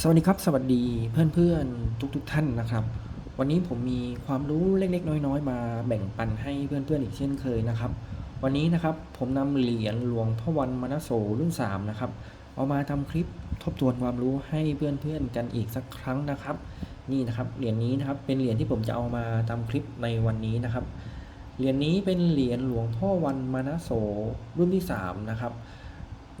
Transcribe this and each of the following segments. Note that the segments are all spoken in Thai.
สวัสดีครับ สวัสดีเพื่อนๆทุกๆทท่านนะครับ วันนี้ผมมีความรู้เล็กๆ น้อยๆ มาแบ่งปันให้เพื่อนๆอีกเช่นเคยนะครับ วันนี้นะครับผมนำเหรียญหลวงพ่อวันมณโสรุ่น3นะครับเอามาทำคลิปทบทวนความรู้ให้เพื่อนๆกันอีกสักครั้งนะครับ นี่นะครับเหรียญนี้นะครับเป็นเหรียญที่ผมจะเอามาทำคลิปในวันนี้นะครับเหรียญนี้เป็นเหรียญหลวงพ่อวันมณโสรุ่นที่3นะครับ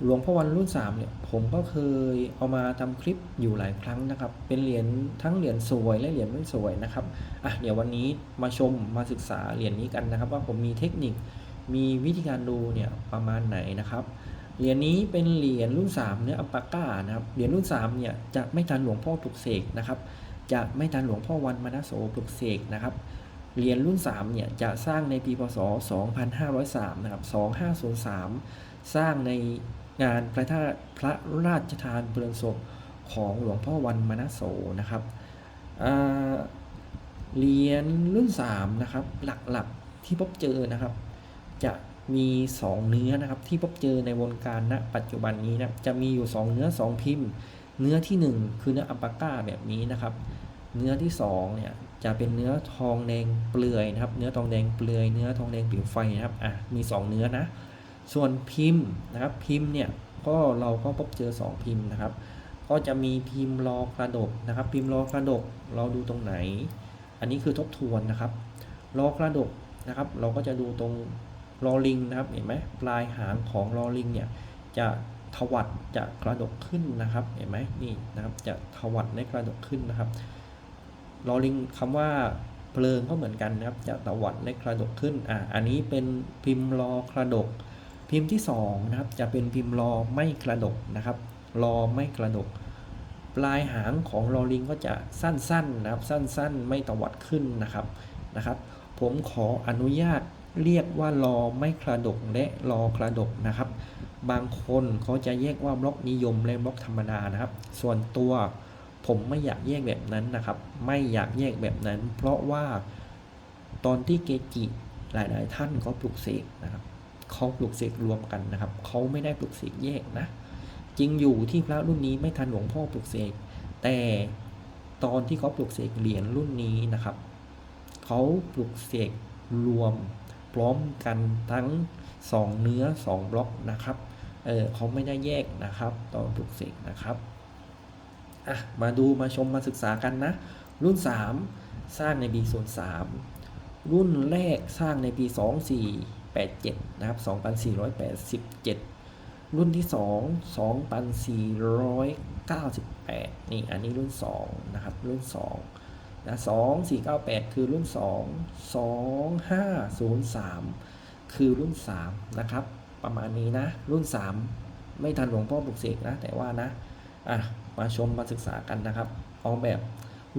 หลวงพ่อวันรุ่น3เนี่ยผมก็เคยเอามาทำคลิปอยู่หลายครั้งนะครับ เป็นเหรียญทั้งเหรียญสวยและเหรียญไม่สวยนะครับอะเดี๋ยววันนี้มาชมมาศึกษาเหรียญนี้กันนะครับ ว่าผมมีเทคนิคมีวิธีการดูเนี่ยประมาณไหนนะครับเหรียญนี้เป็นเหรียญรุ่น3เนื้ออัปปาก้านะครับเหรียญรุ่น3เนี่ยจะไม่ทันหลวงพ่อปลุกเสกนะครับ จะไม่ทันหลวงพ่อวันมณโสปลุกเสกนะครับเหรียญรุ่น3เนี่ยจะสร้างในปีพศ 2503 นะครับ 2503 สร้างใน งานพระธาตุพระราชทานเพลิงศพของหลวงพ่อวันมณโสนะครับเหรียญรุ่น3นะครับหลักๆที่พบเจอนะครับ จะมี 2 เนื้อนะครับที่พบเจอในวงการณปัจจุบันนี้นะจะมีอยู่ 2 เนื้อ 2 พิมพ์ เนื้อที่ 1 คือเนื้ออัปปาก้าแบบนี้นะครับ เนื้อที่2เนี่ยจะเป็นเนื้อทองแดงเปลือยนะครับ เนื้อทองแดงเปลือย เนื้อทองแดงผิวไฟนะครับอะมี 2 เนื้อนะ ส่วนพิมพ์นะครับพิมพ์เนี่ยก็เราก็พบเจอ 2 พิมพ์นะครับ ก็จะมีพิมพ์รอกระดกนะครับ พิมพ์รอกระดกเราดูตรงไหน อันนี้คือทบทวนนะครับรอกระดกนะครับ เราก็จะดูตรงรอลิงนะครับเห็นไหมปลายหางของรอลิงเนี่ยจะทวัดจะกระดกขึ้นนะครับเห็นไหมนี่นะครับจะทวัดและกระดกขึ้นนะครับรอลิงคำว่าเพลิงก็เหมือนกันนะครับ จะตวัดและกระดกขึ้นอ่าอันนี้เป็นพิมพ์รอกระดก พิมพ์ที่2นะครับจะเป็นพิมพ์รอไม่กระดกนะครับรอไม่กระดก ปลายหางของรอลิงก็จะสั้นๆนะครับสั้นๆ ไม่ตวัดขึ้นนะครับนะครับ ผมขออนุญาตเรียกว่ารอไม่กระดกและรอกระดกนะครับ บางคนเขาจะแยกว่าบล็อกนิยมและบล็อกธรรมดานะครับ ส่วนตัวผมไม่อยากแยกแบบนั้นนะครับ ไม่อยากแยกแบบนั้น เพราะว่าตอนที่เกจิหลาย ๆ ท่านเขาปลุกเสกนะครับ เขาปลุกเสกรวมกันนะครับเขาไม่ได้ปลุกเสกแยกนะจริงอยู่ที่พระรุ่นนี้ไม่ทันหลวงพ่อปลุกเสกแต่ตอนที่เขาปลุกเสกเหรียญรุ่นนี้นะครับเขาปลุกเสกรวมพร้อมกันทั้งสองเนื้อสองบล็อกนะครับเออเขาไม่ได้แยกนะครับ ตอนปลุกเสกนะครับอะมาดูมาชมมาศึกษากันนะ รุ่น 3 สร้างในปีส่วน3รุ่นแรกสร้างในปี 2487 นะครับ 2487 รุ่นที่ 2 2498 นี่ อันนี้รุ่น 2 นะครับ รุ่น 2 นะ 2498 คือรุ่น 2 2503 คือรุ่น 3 นะครับ ประมาณนี้นะ รุ่น 3 ไม่ทันหลวงพ่อปลุกเสกนะ แต่ว่านะ อะ มาชมมาศึกษากันนะครับเอาแบบ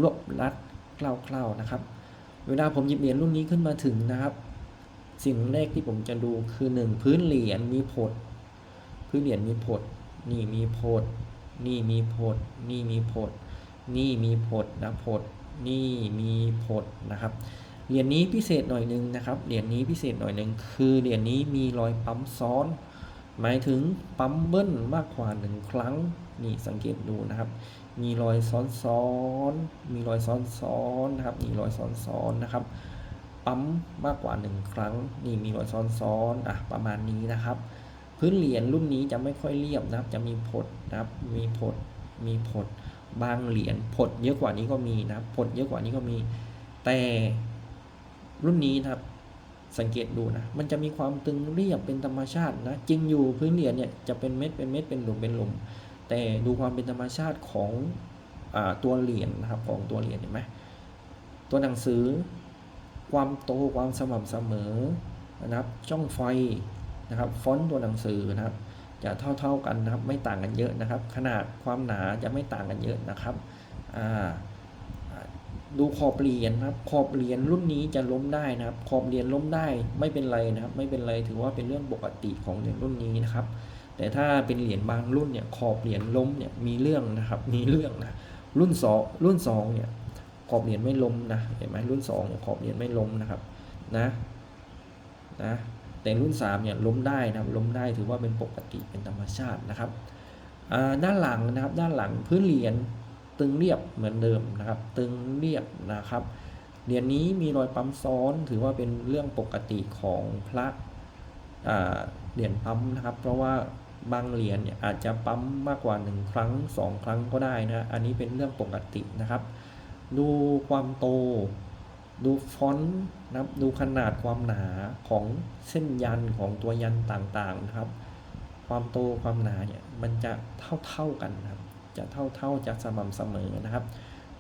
รวบรัดคร่าวๆนะครับ เวลาผมหยิบเหรียญรุ่นนี้ขึ้นมาถึงนะครับ สิ่งแรกที่ผมจะดูคือหนึ่งพื้นเหรียญมีผดพื้นเหรียญมีผดนี่มีผดนี่มีผดนี่มีผดนี่มีผดนะผดนี่มีผดนะครับเหรียญนี้พิเศษหน่อยหนึงนะครับเหรียญนี้พิเศษหน่อยหนึ่งคือเหรียญนี้มีรอยปั๊มซ้อน หมายถึงปั๊มเบิ้ลมากกว่าหนึ่งครั้งนี่สังเกตดูนะครับ มีรอยซ้อนซ้อนมีรอยซ้อนซ้อนนะครับมีรอยซ้อนซ้อนนะครับ ปั๊มมากกว่าหนึ่งครั้ง นี่มีรอยซ้อนซ้อนๆอะประมาณนี้นะครับ พื้นเหรียญรุ่นนี้จะไม่ค่อยเรียบนะครับ จะมีผดนะครับ มีผด มีผด บางเหรียญผดเยอะกว่านี้ก็มีนะผดเยอะกว่านี้ก็มี แต่รุ่นนี้นะครับ สังเกตดูนะ มันจะมีความตึงเรียบเป็นธรรมชาตินะ จริงอยู่พื้นเหรียญเนี่ยจะเป็นเม็ดเป็นเม็ดเป็นหลุมเป็นหลุม แต่ดูความเป็นธรรมชาติของอตัวเหรียญนะครับของตัวเหรียญเห็นไหมตัวหนังสือ ความโตความสม่ำเสมอนะครับช่องไฟนะครับฟอนต์ตัวหนังสือนะครับ จะเท่า ๆกันนะครับไม่ต่างกันเยอะนะครับ ขนาดความหนาจะไม่ต่างกันเยอะนะครับดูขอบเหรียญนะครับขอบเหรียญรุ่นนี้จะล้มได้นะครับขอบเหรียญล้มได้ไม่เป็นไรนะครับ ไม่เป็นไรถือว่าเป็นเรื่องปกติของเหรียญรุ่นนี้นะครับ แต่ถ้าเป็นเหรียญบางรุ่นเนี่ยขอบเหรียญล้มเนี่ยมีเรื่องนะครับมีเรื่องนะรุ่นสองรุ่นสองเนี่ย ขอบเหรียญไม่ล้มนะเห็นไหมรุ่นสองขอบเหรียญไม่ล้มนะครับนะนะแต่รุ่นสามเนี่ยล้มได้นะครับล้มได้ถือว่าเป็นปกติเป็นธรรมชาตินะครับด้านหลังนะครับด้านหลังพื้นเหรียญตึงเรียบเหมือนเดิมนะครับ ตึงเรียบนะครับเหรียญนี้มีรอยปั๊มซ้อนถือว่าเป็นเรื่องปกติของพระเหรียญปั๊มนะครับ เพราะว่าบางเหรียญเนี่ยอาจจะปั๊มมากกว่า 1 ครั้ง 2 ครั้งก็ได้นะอันนี้เป็นเรื่องปกตินะครับ ดูความโต ดูฟอนต์นะครับดูขนาดความหนาของเส้นยันของตัวยันต่างๆนะครับ ความโตความหนาเนี่ยมันจะเท่าๆกันนะครับ จะเท่าๆจะสม่ำเสมอนะครับ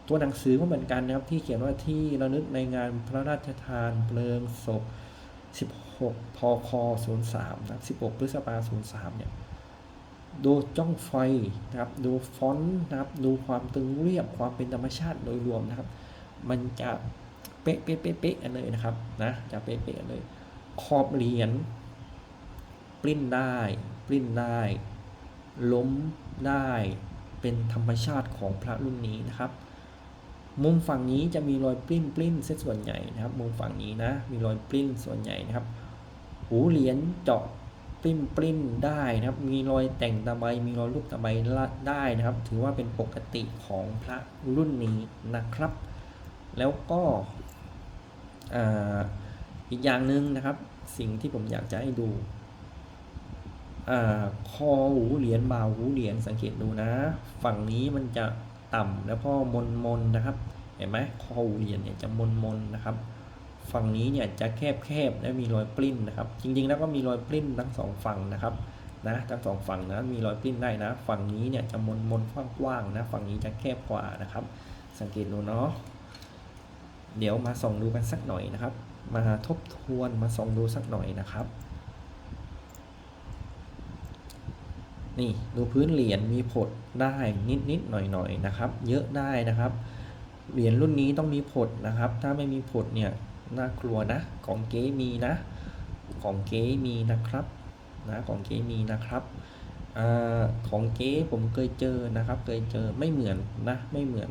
ตัวหนังสือก็เหมือนกันนะครับ ที่เขียนว่าที่ระลึกในงานพระราชทานเพลิงศพ16 พค03 นะครับ16 พฤษภาคม03เนี่ย ดูจ้องไฟนะครับ ดูฟอนต์นะครับ ดูความตึงเรียบความเป็นธรรมชาติโดยรวมนะครับ มันจะเป๊ะเป๊ะเป๊ะเป๊ะกันเลยนะครับนะจะเป๊ะเป๊ะกันเลย ขอบเหรียญปริ้นได้ปริ้นได้ ล้มได้เป็นธรรมชาติของพระรุ่นนี้นะครับ มุมฝั่งนี้จะมีรอยปริ้นปริ้นเส้นส่วนใหญ่นะครับ มุมฝั่งนี้นะมีรอยปริ้นส่วนใหญ่นะครับ หูเหรียญเจาะ ริ้นปริ้นได้นะครับ มีรอยแต่งตะไบมีรอยรูปตะไบได้นะครับ ถือว่าเป็นปกติของพระรุ่นนี้นะครับ แล้วก็ออีกอย่างหนึ่งนะครับ สิ่งที่ผมอยากจะให้ดูอคอหูเหรียญบ่าหูเหรียญสังเกตดูนะ ฝั่งนี้มันจะต่ำแล้วก็มนมนนะครับ เห็นไหมคอหูเหรียญเนี่ยจะมนมนนะครับ ฝั่งนี้เนี่ยจะแคบแคบๆและมีรอยปลิ้นนะครับ จริงๆแล้วก็มีรอยปลิ้นทั้งสองฝั่งนะครับนะทั้งสองฝั่งนะมีรอยปลิ้นได้นะ ฝั่งนี้เนี่ยจะมนมนกว้างๆนะ ฝั่งนี้จะแคบกว่านะครับ สังเกตดูเนาะเดี๋ยวมาส่องดูกันสักหน่อยนะครับ มาทบทวนมาส่องดูสักหน่อยนะครับ นี่ดูพื้นเหรียญมีผดได้นิดนิดๆหน่อยหน่อยๆนะครับ เยอะได้นะครับ เหรียญรุ่นนี้ต้องมีผดนะครับ ถ้าไม่มีผดเนี่ย น่ากลัวนะ ของเก๊มีนะ ของเก๊มีนะครับ นะ ของเก๊มีนะครับอของเก๊ผมเคยเจอนะครับ เคยเจอไม่เหมือนนะ ไม่เหมือน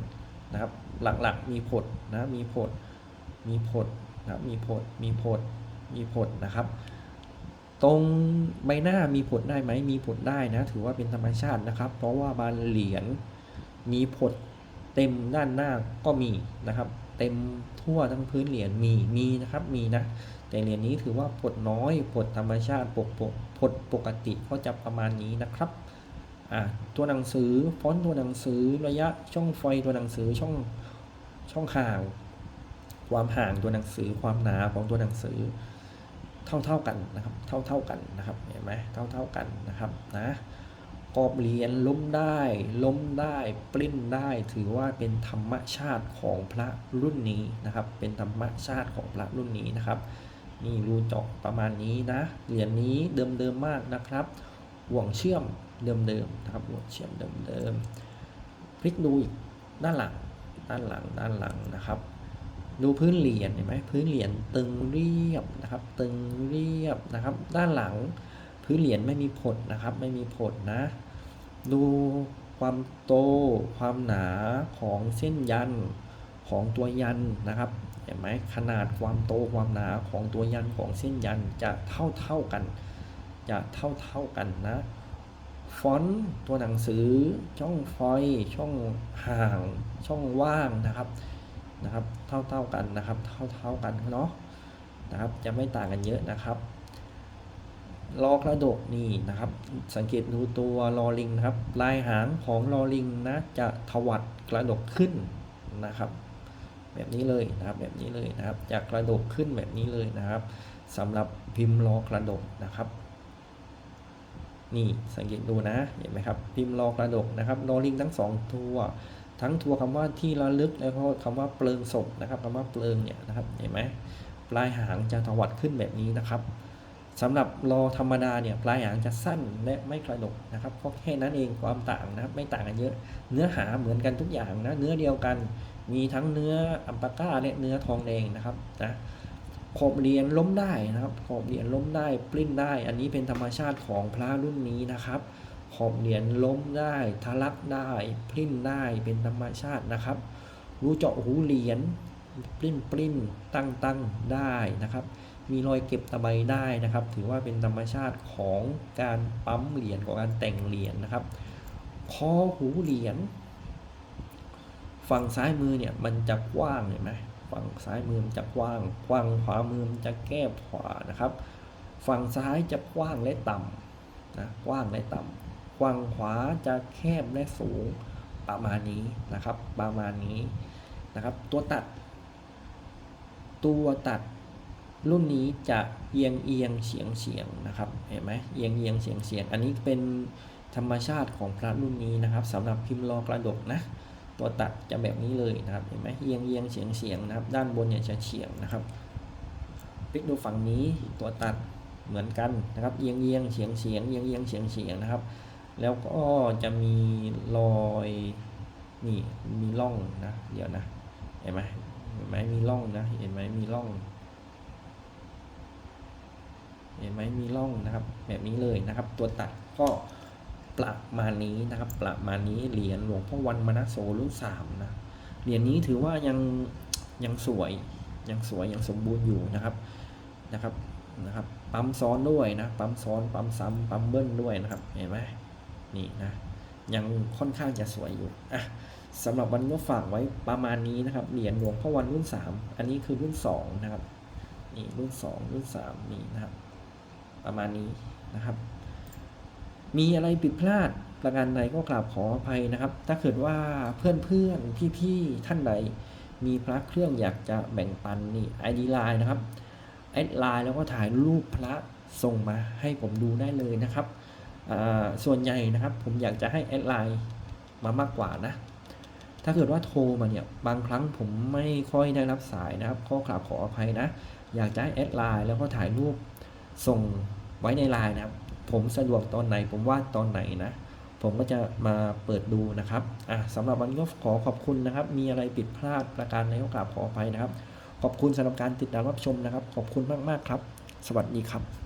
นะครับ หลักๆมีผดนะ มีผดมีผดนะมีผดมีผดมีผดนะครับตรงใบหน้ามีผลได้ไหมมีผลได้นะ ถือว่าเป็นธรรมชาตินะครับ เพราะว่าบานเหรียญมีผลเต็มด้านหน้าก็มีนะครับ เต็มทั่วทั้งพื้นเหรียญมีมีนะครับมีนะ แต่เหรียญนี้ถือว่าผลน้อยผลธรรมชาติปกปกผลปกติก็จะประมาณนี้นะครับอ่าตัวหนังสือฟอนต์ตัวหนังสือระยะช่องไฟตัวหนังสือช่องช่องห่าง ความห่างตัวหนังสือความหนาของตัวหนังสือ เท่าเท่ากันนะครับ เท่าเท่ากันนะครับเห็นไหมเท่าเท่ากันนะครับนะ กอบเหรียญล้มได้ ล้มได้ปลิ้นได้ ถือว่าเป็นธรรมชาติของพระรุ่นนี้นะครับ เป็นธรรมชาติของพระรุ่นนี้นะครับ นี่รูเจาะประมาณนี้นะ เหรียญนี้เดิมๆมากนะครับ ห่วงเชื่อมเดิมๆนะครับห่วงเชื่อมเดิมๆพลิกดูอีกด้านหลังด้านหลังด้านหลังนะครับ ดูพื้นเหรียญเห็นไหมพื้นเหรียญตึงเรียบนะครับ ตึงเรียบนะครับ ด้านหลังพื้นเหรียญไม่มีผดนะครับ ไม่มีผดนะ ดูความโต ความหนาของเส้นยันของตัวยันนะครับ เห็นไหมขนาดความโตความหนาของตัวยันของเส้นยันจะเท่าเท่าๆกัน จะเท่าเท่าๆกันนะ ฟอนต์ตัวหนังสือ ช่องฟอย ช่องห่าง ช่องว่างนะครับนะครับ เท่าเท่าๆกันนะครับ เท่าเท่าๆกันเนาะนะครับ จะไม่ต่างกันเยอะนะครับ ลอกระดกนี่นะครับ สังเกตดูตัวลอลิงนะครับ ลายหางของลอลิงนะจะถวัดกระดกขึ้นนะครับ แบบนี้เลยนะครับแบบนี้เลยนะครับจะกระดกขึ้นแบบนี้เลยนะครับสำหรับพิมพ์ลอกระดกนะครับนี่สังเกตดูนะเห็นไหมครับพิมพ์รอกระดกนะครับรอลิงทั้งสองตัว ทั้งตัวคำว่าที่ระลึกแล้วก็คำว่าเปลิงศพนะครับคำว่าเปลิงเนี่ยนะครับเห็นไหมปลายหางจะถวัดขึ้นแบบนี้นะครับ สำหรับรอธรรมดาเนี่ยปลายหางจะสั้นและไม่กระดกนะครับก็แค่นั้นเองความต่างนะครับไม่ต่างกันเยอะ เนื้อหาเหมือนกันทุกอย่างนะเนื้อเดียวกัน มีทั้งเนื้ออัมปาก้าและเนื้อทองแดงนะครับนะขอบเหรียญล้มได้นะครับขอบเหรียญล้มได้ปลิ้นได้ อันนี้เป็นธรรมชาติของพระรุ่นนี้นะครับ ขอบเหรียญล้มได้ทะลักได้ปลิ้นได้เป็นธรรมชาตินะครับ รูเจาะหูเหรียญปลิ้นปลิ้นตั้งตั้งได้นะครับ มีรอยเก็บตะไบได้นะครับ ถือว่าเป็นธรรมชาติของการปั๊มเหรียญของการแต่งเหรียญนะครับ คอหูเหรียญฝั่งซ้ายมือเนี่ยมันจะกว้างเห็นไหมฝั่งซ้ายมือมันจะกว้างกว้างขวามือมันจะแคบขวานะครับ ฝั่งซ้ายจะกว้างและต่ำนะกว้างและต่ำฝั่งขวาจะแคบและสูงประมาณนี้นะครับ ประมาณนี้นะครับ ตัวตัด ตัวตัด รุ่นนี้จะเอียงเอียงเฉียงเฉียงนะครับ เห็นไหมเอียงเอียงเฉียงเฉียง อันนี้เป็นธรรมชาติของพระรุ่นนี้นะครับสำหรับพิมพ์รอกระดกนะ ตัวตัดจะแบบนี้เลยนะครับ เห็นไหมเอียงเอียงเฉียงเฉียงนะครับ ด้านบนเนี่ยจะเฉียงนะครับพลิกดูฝั่งนี้ตัวตัดเหมือนกันนะครับ เอียงเอียงเฉียงเฉียงเอียงเอียงเฉียงเฉียงนะครับ แล้วก็จะมีรอยนี่มีร่องนะ เดี๋ยวนะ เห็นไหมเห็นไหมมีร่องนะ เห็นไหมมีร่อง เห็นไหมมีร่องนะครับ แบบนี้เลยนะครับ ตัวตัดก็ประมาณนี้นะครับ ประมาณนี้เหรียญหลวงพ่อวันมณโสรุ่นสามนะเหรียญนี้ถือว่ายังยังสวยยังสวยยังสมบูรณ์อยู่นะครับนะครับนะครับปั๊มซ้อนด้วยนะปั๊มซ้อนปั๊มซ้ำปั๊มเบิ้ลด้วยนะครับเห็นไหมนี่นะยังค่อนข้างจะสวยอยู่อะสำหรับวันนี้ก็ฝากไว้ประมาณนี้นะครับเหรียญหลวงพ่อวันรุ่นสามอันนี้คือรุ่นสองนะครับนี่รุ่นสองรุ่นสามนี่นะครับ ประมาณนี้นะครับ มีอะไรผิดพลาดประการใดก็กราบขออภัยนะครับ ถ้าเกิดว่าเพื่อนๆพี่ๆท่านใด มีพระเครื่องอยากจะแบ่งปันนี่ ID Line นะครับแอดไลน์แล้วก็ถ่ายรูปพระส่งมาให้ผมดูได้เลยนะครับส่วนใหญ่นะครับผมอยากจะให้แอดไลน์มามากกว่านะ ถ้าเกิดว่าโทรมาเนี่ยบางครั้งผมไม่ค่อยได้รับสายนะครับก็กราบขออภัยนะ อยากจะให้แอดไลน์แล้วก็ถ่ายรูป ส่งไว้ในไลน์นะครับ ผมสะดวกตอนไหน ผมว่าตอนไหนนะ ผมก็จะมาเปิดดูนะครับอะสำหรับวันนี้ก็ขอขอบคุณนะครับ มีอะไรผิดพลาดประการใดก็กราบขออภัยนะครับ ขอบคุณสำหรับการติดตามรับชมนะครับ ขอบคุณมากๆครับ สวัสดีครับ